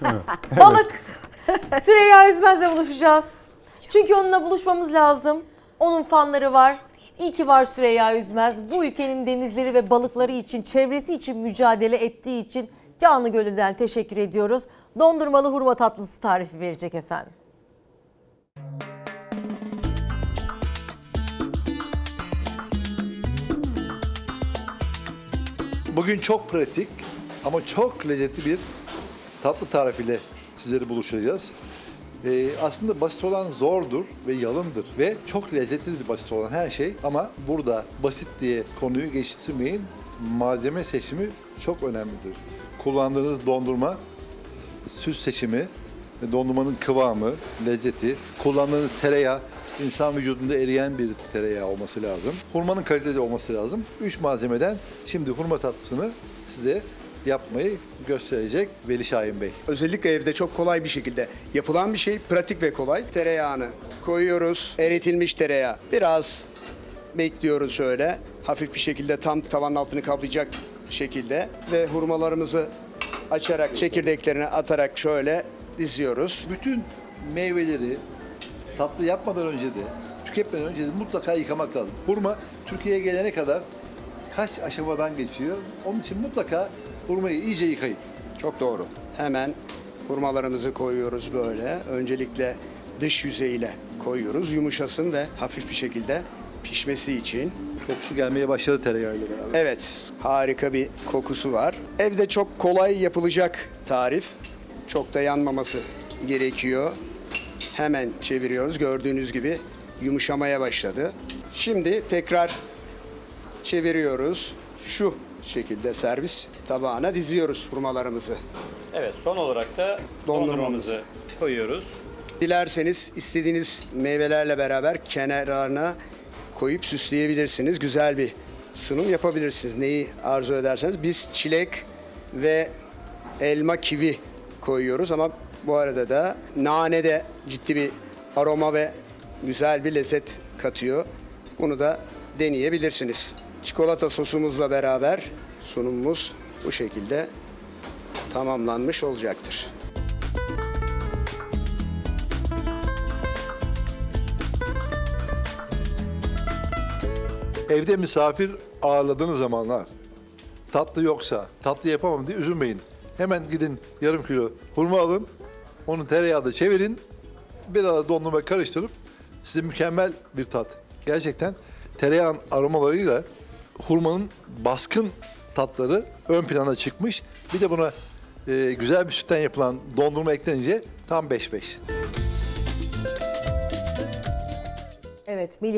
Balık. Süreyya Üzmez'le buluşacağız. Çünkü onunla buluşmamız lazım. Onun fanları var. İyi ki var Süreyya Üzmez. Bu ülkenin denizleri ve balıkları için, çevresi için mücadele ettiği için canı gönülden teşekkür ediyoruz. Dondurmalı hurma tatlısı tarifi verecek efendim. Bugün çok pratik ama çok lezzetli bir tatlı tarifiyle sizleri buluşacağız. Ee, aslında basit olan zordur ve yalındır ve çok lezzetlidir basit olan her şey ama burada basit diye konuyu geçiştirmeyin. Malzeme seçimi çok önemlidir. Kullandığınız dondurma, süt seçimi, dondurmanın kıvamı, lezzeti, kullandığınız tereyağı, insan vücudunda eriyen bir tereyağı olması lazım. Hurmanın kaliteli olması lazım. Üç malzemeden şimdi hurma tatlısını size yapmayı gösterecek Veli Şahin Bey. Özellikle evde çok kolay bir şekilde yapılan bir şey. Pratik ve kolay. Tereyağını koyuyoruz. Eritilmiş tereyağı. Biraz bekliyoruz şöyle. Hafif bir şekilde tam tavanın altını kaplayacak şekilde. Ve hurmalarımızı açarak, çekirdeklerini atarak şöyle diziyoruz. Bütün meyveleri tatlı yapmadan önce de, tüketmeden önce de mutlaka yıkamak lazım. Hurma Türkiye'ye gelene kadar kaç aşamadan geçiyor. Onun için mutlaka hurmayı iyice yıkayın. Çok doğru. Hemen hurmalarımızı koyuyoruz böyle. Öncelikle dış yüzeyiyle koyuyoruz. Yumuşasın ve hafif bir şekilde pişmesi için. Kokusu gelmeye başladı tereyağıyla beraber. Evet, harika bir kokusu var. Evde çok kolay yapılacak tarif. Çok da yanmaması gerekiyor. Hemen çeviriyoruz. Gördüğünüz gibi yumuşamaya başladı. Şimdi tekrar çeviriyoruz. Şu şekilde servis tabağına diziyoruz hurmalarımızı. Evet son olarak da Dondurmamızı. dondurmamızı koyuyoruz. Dilerseniz istediğiniz meyvelerle beraber kenarlarına koyup süsleyebilirsiniz. Güzel bir sunum yapabilirsiniz. Neyi arzu ederseniz. Biz çilek ve elma kivi koyuyoruz ama bu arada da nane de ciddi bir aroma ve güzel bir lezzet katıyor. Bunu da deneyebilirsiniz. Çikolata sosumuzla beraber sunumumuz bu şekilde tamamlanmış olacaktır. Evde misafir ağırladığınız zamanlar tatlı yoksa, tatlı yapamam diye üzülmeyin. Hemen gidin yarım kilo hurma alın, onu tereyağda çevirin, bir arada dondurma karıştırıp size mükemmel bir tat. Gerçekten tereyağın aromalarıyla hurmanın baskın tatları ön plana çıkmış. Bir de buna e, güzel bir sütten yapılan dondurma eklenince tam 5-5. Evet Melih